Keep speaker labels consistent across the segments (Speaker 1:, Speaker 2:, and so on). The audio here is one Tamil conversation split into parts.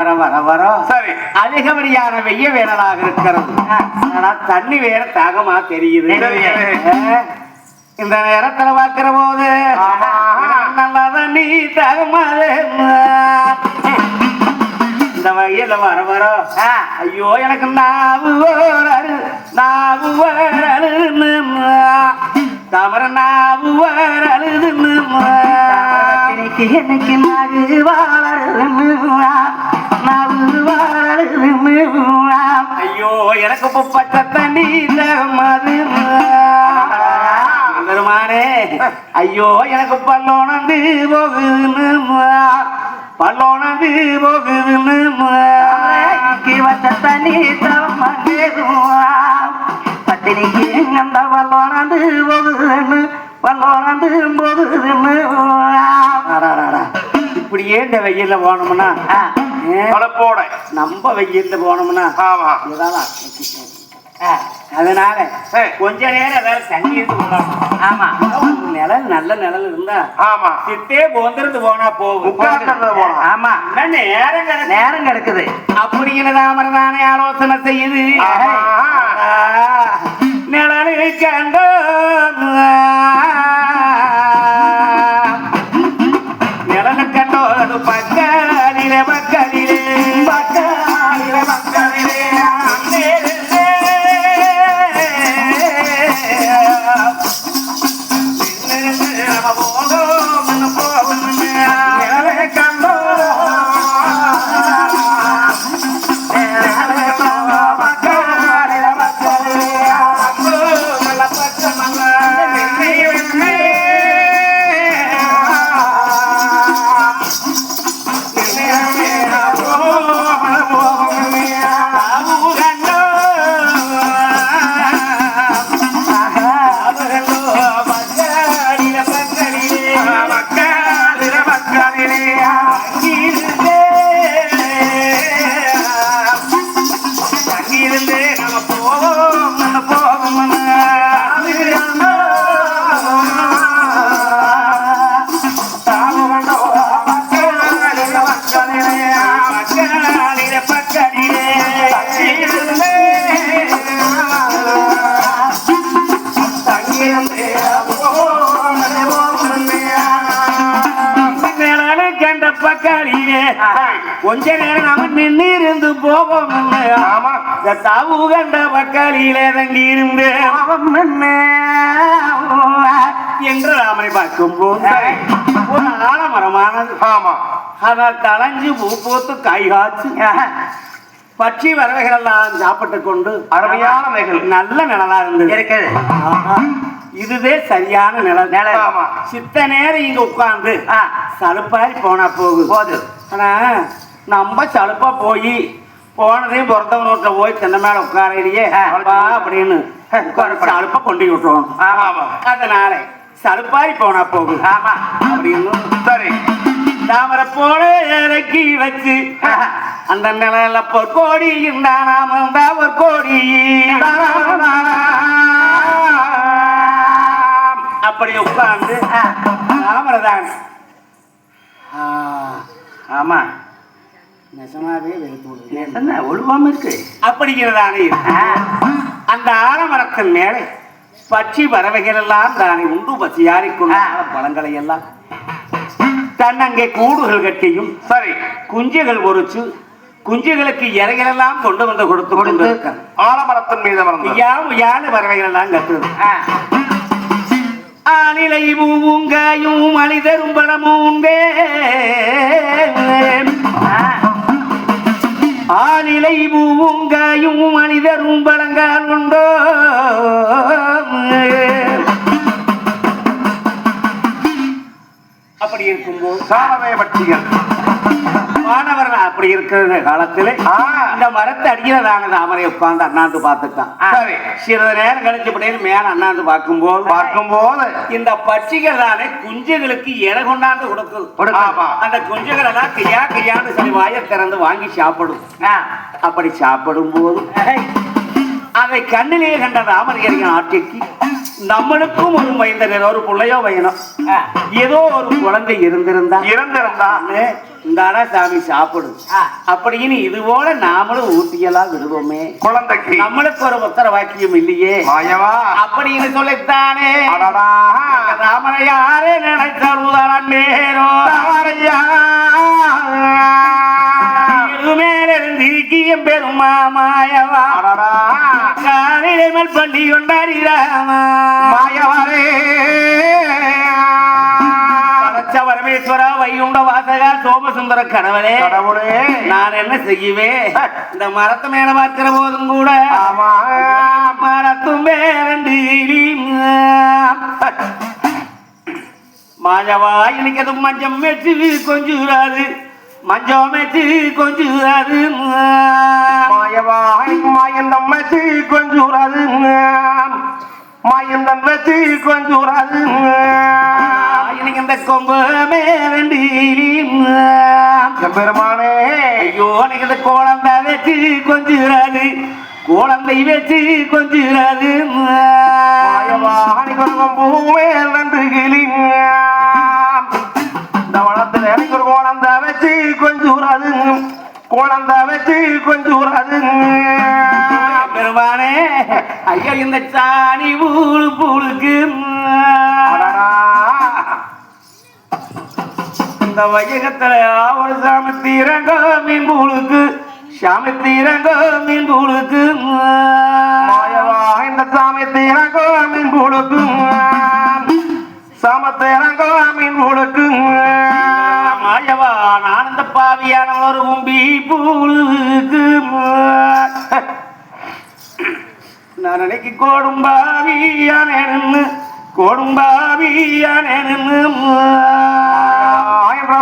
Speaker 1: வர வர வர.
Speaker 2: சரி.
Speaker 1: அதிகப்படியான வெய்ய வேனலாக இருக்கிறது. ஆனா தண்ணி வேற தாகமா தெரியுது. இந்த நேரத்துல பார்க்கிற போது. நல்லா தண்ணி தாகமாது இந்த வகையில வர வர. ஐயோ எனக்கு நாவு ஓரழு நாவு ஓரழுதுன்னு தமர நாவு
Speaker 3: இன்னைக்கு என்னைக்கு நாகு வாழறது
Speaker 1: ஐயோ எனக்கு பச்சை தண்ணி தகமாது பெருமானே ஐயோ எனக்கு பல்லோனந்து போகுதுன்னு பல்லோனந்து போகுதுன்னு
Speaker 3: வச்ச தண்ணி பத்தினிக்கு அந்த வல்லோனந்து போகுதுன்னு வல்லோனந்து போகுதுன்னு.
Speaker 1: இப்படியே இந்த வெயில்ல போனோம்னா ஏ,
Speaker 2: கலப்போட
Speaker 1: நம்ம வெயில்ல போனோம்னா
Speaker 2: ஆமா?
Speaker 1: ஆ, அதனால. கொஞ்ச நேரம் ஏதாவது தண்ணி இருந்து
Speaker 3: ஆமா.
Speaker 1: நிழல் நல்ல நிழல் இருந்தா
Speaker 2: ஆமா.
Speaker 1: சித்தே போந்திருந்து போனா போகும்.
Speaker 3: ஆமா.
Speaker 1: நேரம்
Speaker 3: நேரம் கிடக்குது.
Speaker 1: அப்படின்னு தாமரதானே ஆலோசனை செய்யுது. நிழலு கண்டோ கொஞ்ச நேரம் நாம நின்று இருந்து போவோம்
Speaker 2: ஆமா
Speaker 1: தாவு கண்ட பக்காளியிலே தங்கி இருந்து என்று ராமனை பார்க்கும்போது ஒரு ஆலமரமானது.
Speaker 2: ஆமா.
Speaker 1: ஆனால் தளைஞ்சு பூ போத்து காய் காய்ச்சி. பட்சி வரவைகளெல்லாம் சாப்பிட்டு கொண்டு
Speaker 2: அருமையான நிகழ்வு
Speaker 1: நல்ல நிழலா இருந்தது.
Speaker 3: இருக்குது
Speaker 1: இதுவே சரியான நிழல்.
Speaker 3: நிழல்.
Speaker 2: ஆமா.
Speaker 1: சித்த நேரம் இங்க உட்கார்ந்து
Speaker 3: ஆ,
Speaker 1: சலுப்பாரி போனா போகுது.
Speaker 3: போது
Speaker 1: ஆனா நம்ம சலுப்பா போய் போனதையும் பிறந்தவன் வீட்டுல போய் தென்னை மேல உட்காரையிலேயே. அப்பா அப்படின்னு உட்கார சலுப்பா. கொண்டு விட்டுருவோம்
Speaker 2: ஆமா.
Speaker 1: அதனால சலுப்பாரி போனா போகுது.
Speaker 3: ஆமா.
Speaker 1: அப்படின்னு
Speaker 2: சரி.
Speaker 1: தாமரை போல இறக்கி வச்சு அந்த நிலையில பொற்கோடி இருந்தா நாம இருந்தா பொற்கோடி. அப்படி உட்கார்ந்து தாமரை தானே.
Speaker 3: ஆமா.
Speaker 1: நெசமாவே
Speaker 3: என்ன ஒழுவாம இருக்கு.
Speaker 1: அப்படிங்கிறதானே அந்த ஆலமரத்தின் மேலே பட்சி பறவைகள் எல்லாம் தானே உண்டு பசியாரிக்கொண்டு
Speaker 3: ஆ.
Speaker 1: பழங்களை எல்லாம் தன்னங்கே கூடுகள் கட்டியும்
Speaker 2: சரி.
Speaker 1: குஞ்சுகள் பொறிச்சு குஞ்சுகளுக்கு இறைகளெல்லாம் கொண்டு வந்து கொடுத்து கொண்டு.
Speaker 2: ஆலமரத்தின் மீது அமர்ந்து.
Speaker 1: ஐயாவும் யாழ் பறவைகள் எல்லாம் கத்துது ஆனிலை பூங்காயும் மனிதரும் படமும் உண்டே.
Speaker 3: ஆ,
Speaker 1: பூங்காயும் மனிதரும் பழங்கால் உண்டோ? அப்படி இருக்கும்போது
Speaker 2: சாரவே பட்சிகள்
Speaker 1: மாணவர்கள் அப்படி இருக்கிற காலத்திலே இந்த மரத்தை அடிக்கிறதான தாமரை உட்கார்ந்து அண்ணாந்து பார்த்துட்டான் சிறிது நேரம் கழிச்சு அப்படின்னு மேல அண்ணாந்து பார்க்கும்போது
Speaker 2: பார்க்கும்போது
Speaker 1: இந்த பட்சிகள் தானே குஞ்சுகளுக்கு இறை கொண்டாந்து கொடுக்குது. அந்த குஞ்சுகள் எல்லாம் கையா கையாண்டு சொல்லி வாயை திறந்து வாங்கி சாப்பிடும் அப்படி சாப்பிடும் போது அதை கண்ணிலே கண்ட ராமரியரின் ஆட்சிக்கு நம்மளுக்கும் ஒரு மைந்தனர் ஒரு பிள்ளையோ வையணும். ஏதோ ஒரு குழந்தை இருந்திருந்தா.
Speaker 2: இருந்திருந்தா.
Speaker 1: நானு இந்தாடா சாமி சாப்பிடு. அப்படின்னு இது போல நாமளும் ஊட்டியெல்லாம் விடுவோமே.
Speaker 2: குழந்தைக்கு.
Speaker 1: நம்மளுக்கு ஒரு உத்தர வாக்கியம் இல்லையே.
Speaker 2: மாயவா
Speaker 1: அப்படின்னு சொல்லித்தானே.
Speaker 2: அடடா.
Speaker 1: ராமனை யாரே நினைச்சருதான் நேரம்
Speaker 2: தவறையா.
Speaker 1: மேலிருந்திருக்கியம் பெருமா மாயவா
Speaker 2: அடடா.
Speaker 1: காலில் பள்ளி கொண்டாடி ராமா.
Speaker 2: மாயவரே.
Speaker 1: வைகுண்ட வாசகா சோமசுந்தர கணவரே
Speaker 2: கடவுளே.
Speaker 1: நான் என்ன செய்வேன்? இந்த மரத்து மேல பார்க்கிற போதும் கூட
Speaker 2: ஆமா.
Speaker 1: மரத்து மேலண்டு மாஜவா எனக்கு மஞ்சம் மெச்சு கொஞ்சுறாது. மஞ்சம் மெச்சு கொஞ்சுறாது
Speaker 2: மாயவா மாயந்தம் வச்சு கொஞ்சூராது மாயந்தம் வச்சு கொஞ்சூராது
Speaker 1: எனக்கு இந்த கொம்பு மேலண்டு
Speaker 2: பெருமானே
Speaker 1: ஐயோ எனக்கு குழந்தை வச்சு கொஞ்சுறாது. குழந்தை வச்சு கொஞ்சுறாது
Speaker 2: மாயவா அணிகொருவம் பூமேல் நன்று கிளி இந்த வளத்துல எனக்கு ஒரு குழந்தை வச்சு கொஞ்சூராது குழந்தை வச்சு கொஞ்சூராது
Speaker 1: பெருமானே ஐயா இந்த சாணி பூழு பூளுக்கு
Speaker 2: அடடா
Speaker 1: வையகத்துல ஒரு சாமி தீரங்க மீன் பூளுக்கு சாமி தீரங்க மீன் பூளுக்கு
Speaker 2: இந்த சாமி தீரங்கோ மீன் கொடுக்கும் சாமத்தேரங்கோ மீன் பூளுக்கு
Speaker 1: மாயவா நான் இந்த பாவியான ஒரு கும்பி பூளுக்கு நான் நினைக்கு அன்னைக்கு கோடும்பாவியானு கோடும்பாவியானு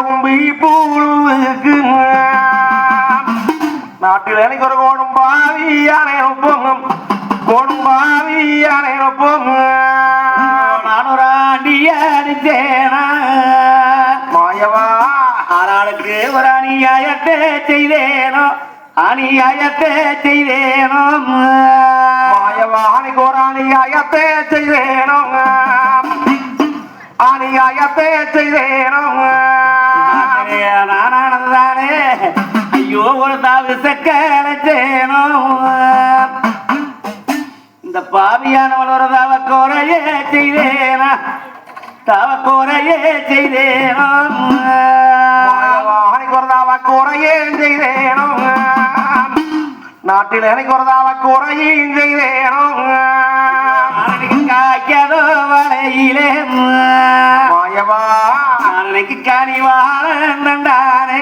Speaker 2: கும்பி பூழுக்கு நாட்டில் எனக்கு ஒரு கோடும் பாவி யானை ஒப்பம் கோடும் பாவி யானை ஒப்பம்
Speaker 1: நான் அடித்தேனா.
Speaker 2: மாயவா
Speaker 1: ஆனாளுக்கு ஒரு அநியாயத்தை செய்தேனோ? அநியாயத்தை செய்தேனோ? பாவியானவள் ஒரு தாவ கோரையே செய்தேனா? தாவ கோரையே செய்தேனோ?
Speaker 2: எனக்கு ஒரு தாவ குறையும் செய்தேனோ? நாட்டில் எனக்கு ஒரு தாவ குறையும் செய்தேனோ?
Speaker 1: காய்க்காதோ வலையிலே
Speaker 2: மாயவா.
Speaker 1: நாளைக்கு கனிவாழந்தானே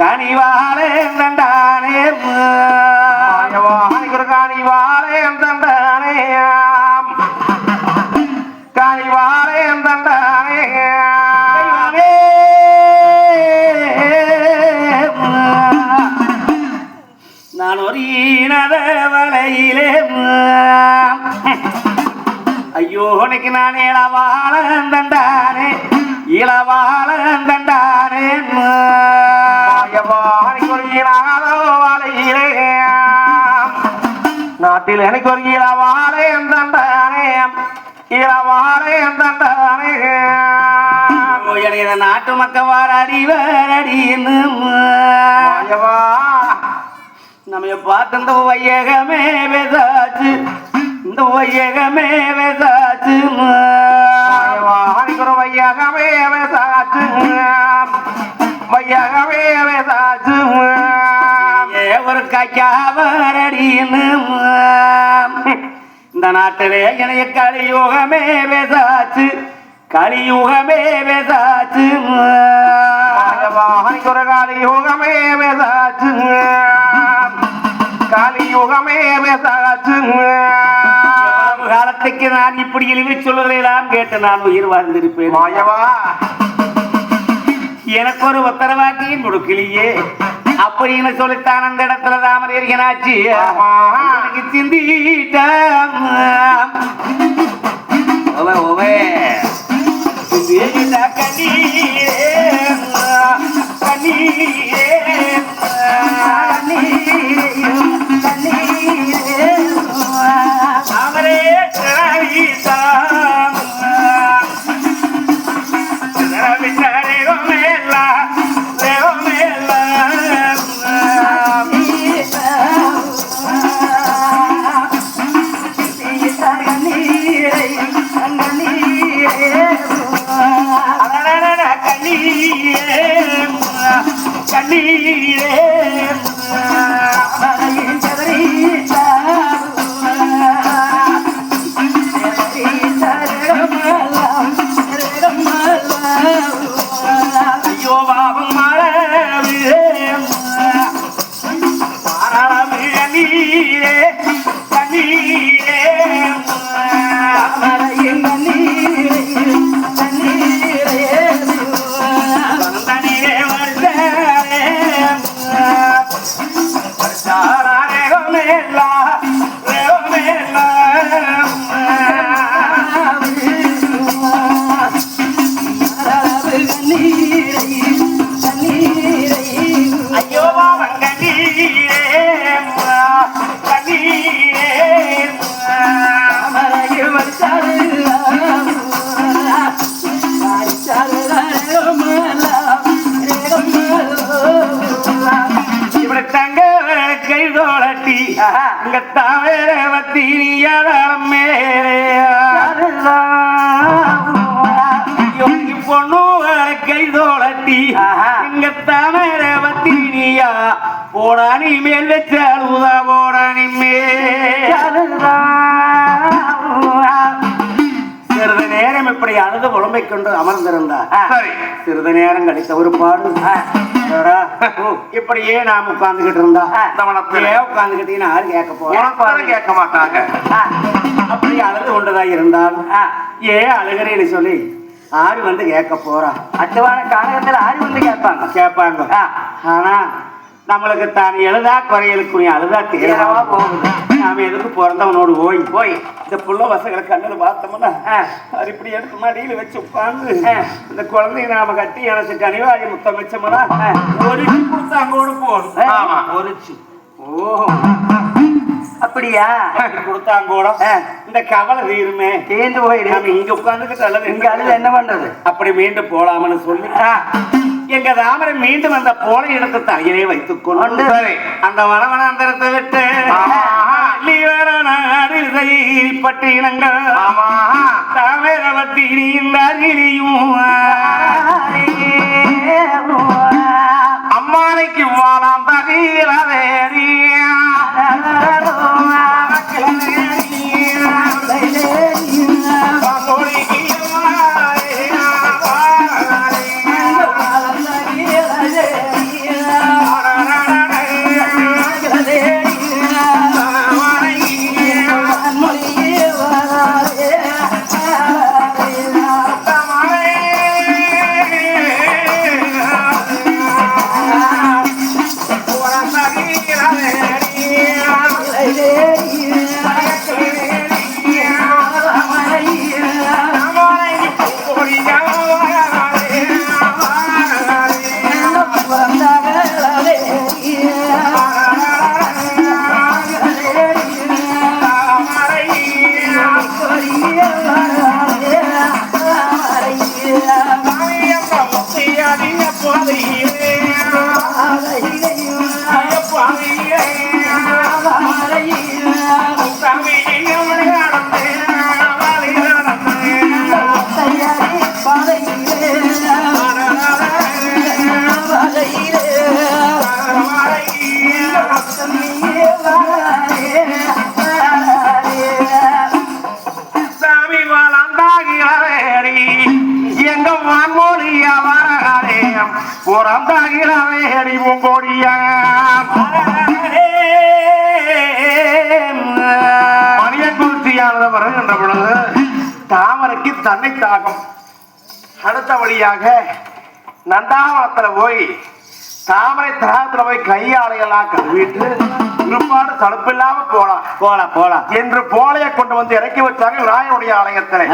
Speaker 1: கனிவாழந்தானே
Speaker 2: மாயவா ஒரு காணி
Speaker 1: நான் வலையிலே ஐயோ உனக்கு நான் இளவாழந்தானே இளவாழந்தானே
Speaker 2: மாயவா எனக்கு வாழையிலே நாட்டில் எனக்கு ஒரு இளவாரேன் தண்டானே இளவாரேன் தண்டானே
Speaker 1: எனக்கு நாட்டு மக்கள் வாராடி வாராடி
Speaker 2: என்னவா
Speaker 1: நம்ம பார்த்து இந்த வையகமே வேதாச்சு. இந்த வையகமே வேதாச்சு.
Speaker 2: மாயவா வையகமே வேதாச்சு. வையகமே
Speaker 1: வேதாச்சு. ஒரு கைக்காவரடின்னு. இந்த நாட்டிலே இணைய கலியுகமே வேதாச்சு. கலியுகமே வேதாச்சு. காலத்துக்கு நான் இப்படி இழிவு சொல்வதையெல்லாம் கேட்டு நான் உயிர் வாழ்ந்திருப்பேன்.
Speaker 2: மாயவா?
Speaker 1: எனக்கு ஒரு உத்தரவாக்கியும் கொடுக்கலையே. அப்படின்னு சொல்லித்தான் அந்த இடத்துல ராமர் இருக்கனாச்சு சிந்திட்டாம். கை தோளட்டி.
Speaker 3: ஆஹா.
Speaker 1: இங்க தாமர வத்தீனியா போடானி மேல் வச்சாலுதா போடானி மேல். சிறிது நேரம் இப்படி அழுது புலம்பிக் கொண்டு அமர்ந்திருந்தார்
Speaker 2: சரி.
Speaker 1: சிறிது நேரம் கழித்த ஒரு பாடு. இப்படியே நாம் உட்கார்ந்துகிட்டு இருந்தா. உட்கார்ந்துகிட்டீங்கன்னு யாரு கேட்க போறா.
Speaker 2: உனக்கு கேட்க மாட்டாங்க.
Speaker 1: அப்படி அழுது கொண்டுதான் இருந்தால். ஏன் அழுகிறேன்னு சொல்லி ஆறு வந்து கேட்க போறா
Speaker 3: அச்சவான காலகத்துல ஆடி வந்து கேட்பாங்க
Speaker 1: கேட்பாங்க. ஆனா நம்மளுக்கு தான் எழுதா குறையலுக்கு நீ அழுதா
Speaker 3: தீரவா போகுது
Speaker 1: நாம எதுக்கு பிறந்தவனோடு போய்
Speaker 3: போய்
Speaker 1: இந்த புள்ள வசங்களை கண்ணில் பார்த்தோம்னா. அது இப்படி எடுத்து மடியில வச்சு உட்கார்ந்து
Speaker 3: ஆ.
Speaker 1: இந்த குழந்தைய நாம கட்டி அணைச்சு கனிவாடி முத்தம் வச்சோம்னா. ஒரு கொடுத்து அங்கோடு
Speaker 3: ஆ.
Speaker 2: ஆமா.
Speaker 1: ஒரிச்சு
Speaker 3: ஓஹோ அப்படியா?
Speaker 1: கொடுத்தா அங்கோட
Speaker 3: ஆ.
Speaker 1: இந்த கவலை தீருமே.
Speaker 3: தேர்ந்து போயிடு.
Speaker 1: நாம இங்க உட்கார்ந்துக்கிட்டு
Speaker 3: இங்க அழுது என்ன பண்றது?
Speaker 1: அப்படி மீண்டும் போலாம்னு சொல்லி. எங்க ராமரை மீண்டும் அந்த போல இடத்தை தலையிலே வைத்துக் கொண்டு அந்த வனவனாந்தரத்தை விட்டு பட்டினங்கள்
Speaker 2: ஆமா.
Speaker 1: தாமரவத்தி இந்த அருகிலையும்
Speaker 2: அம்மானைக்கு வாழாம் தகீர சாமி வளர்ந்தாகிறவேடி எங்க வாங்க வரகரேயம் புறந்தாகிறவேடி உங்கோடியம் மணியக்குறிச்சியானது வருகின்ற பொழுது தாமரைக்கு தன்னை தாகம். அடுத்தபடியாக நந்தாவனத்துல போய் தாமரை தராத்துல போய் கையாளையெல்லாம் கழுவிட்டு இருப்பாடு தடுப்பில்லாம போலாம்.
Speaker 1: போலாம் போலாம்.
Speaker 2: என்று போலைய கொண்டு வந்து இறக்கி வச்சாங்க விநாயகருடைய ஆலயத்திலே.